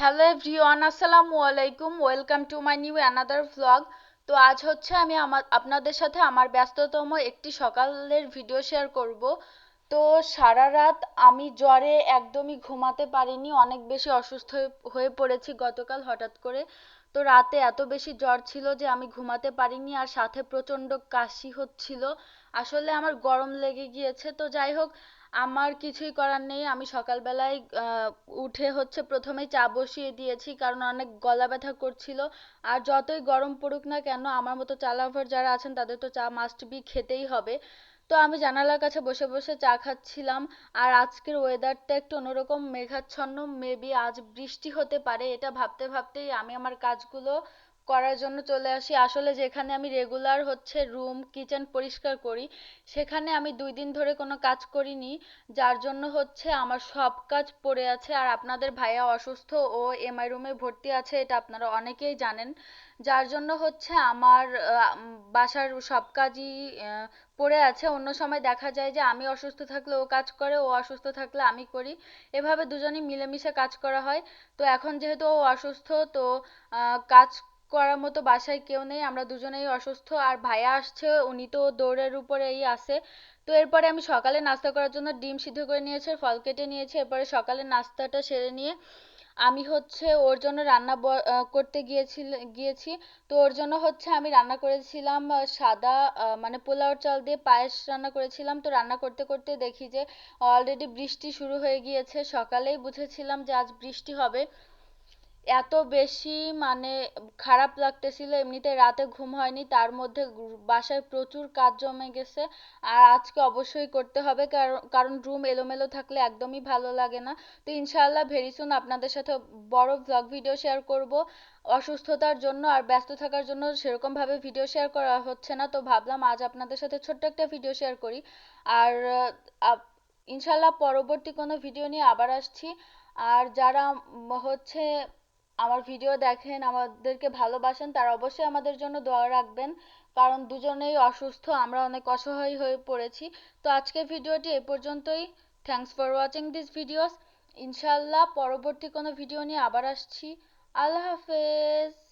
Hello everyone, আসসালামু আলাইকুম। Welcome to my new another vlog তো আজ হচ্ছে আমি আমার, আপনাদের সাথে আমার ব্যস্ততম একটি সকালের ভিডিও শেয়ার করব। তো সারা রাত আমি জ্বরে একদমই ঘুমাতে পারিনি, অনেক বেশি অসুস্থ হয়ে পড়েছি গতকাল হঠাৎ করে। তো রাতে এত বেশি জ্বর ছিল যে আমি ঘুমাতে পারিনি আর সাথে প্রচণ্ড কাশি হচ্ছিল। আসলে আমার গরম লেগে গিয়েছে। তো যাই হোক আমার কিছুই করার নেই। আমি সকালবেলায় উঠে হচ্ছে প্রথমেই চা বসিয়ে দিয়েছি কারণ অনেক গলা ব্যথা করছিল। আর যতই গরম পড়ুক না কেন, আমার মতো চা লাভার যারা আছেন, তাদের তো চা মাস্ট বি খেতেই হবে। তো আমি জানালার কাছে বসে বসে চা খাচ্ছিলাম। আর আজকের ওয়েদারটা একটু অন্যরকম, মেঘাচ্ছন্ন। মেবি আজ বৃষ্টি হতে পারে, এটা ভাবতে ভাবতেই আমি আমার কাজগুলো করার জন্য চলে আসি। আসলে যেখানে আমি রেগুলার হচ্ছে রুম কিচেন পরিষ্কার করি, সেখানে আমি দুই দিন ধরে কোনো কাজ করিনি, যার জন্য হচ্ছে আমার সব কাজ পড়ে আছে। আর আপনাদের ভাইয়া অসুস্থ ও এমআই রুমে ভর্তি আছে, এটা আপনারা অনেকেই জানেন। যার জন্য হচ্ছে আমার বাসার সব কাজই পড়ে আছে। অন্য সময় দেখা যায় যে আমি অসুস্থ থাকলে ও কাজ করে, ও অসুস্থ থাকলে আমি করি। এভাবে দুজনেই মিলেমিশে কাজ করা হয়। তো এখন যেহেতু ও অসুস্থ, তো কাজ করার মতো বাসায় কেউ নেই, আমরা দুজনেই অসুস্থ, আর ভাইয়া আসছে, উনি তো দৌড়ের উপরেই আছে। তো এরপরে আমি সকালে নাস্তা করার জন্য ডিম সিদ্ধ করে নিয়েছি ফল কেটে নিয়েছি। এরপরে সকালে নাস্তাটা সেরে নিয়ে আমি হচ্ছে ওর জন্য রান্না করতে গিয়েছিল গিয়েছি। তো ওর জন্য হচ্ছে আমি রান্না করেছিলাম সাদা মানে পোলাও চাল দিয়ে পায়েস রান্না করেছিলাম। তো রান্না করতে করতে দেখি যে অলরেডি বৃষ্টি শুরু হয়ে গিয়েছে। সকালেই বুঝেছিলাম যে আজ বৃষ্টি হবে। এত বেশি মানে খারাপ লাগতেছিল, এমনিতে রাতে ঘুম হয়নি, তার মধ্যে বাসায় প্রচুর কাজ জমে গেছে, আর আজকে অবশ্যই করতে হবে, কারণ রুম এলোমেলো থাকলে একদমই ভালো লাগে না। তো ইনশাআল্লাহ ভেরি সুন আপনাদের সাথে বড় ভ্লগ ভিডিও শেয়ার করব। অসুস্থতার জন্য আর ব্যস্ত থাকার জন্য সেরকমভাবে ভিডিও শেয়ার করা হচ্ছে না, তো ভাবলাম আজ আপনাদের সাথে ছোট্ট একটা ভিডিও শেয়ার করি। আর ইনশাল্লাহ পরবর্তী কোনো ভিডিও নিয়ে আবার আসছি। আর যারা হচ্ছে আমার ভিডিও দেখেন, আমাদেরকে ভালোবাসেন, তারা অবশ্যই আমাদের জন্য দোয়া রাখবেন। কারণ দুজনেই অসুস্থ, আমরা অনেক অসহায় হয়ে পড়েছি। তো আজকের ভিডিওটি এ পর্যন্তই। Thanks for watching this videos ইনশাল্লাহ পরবর্তী কোনো ভিডিও নিয়ে আবার আসছি। আল্লাহ হাফেজ।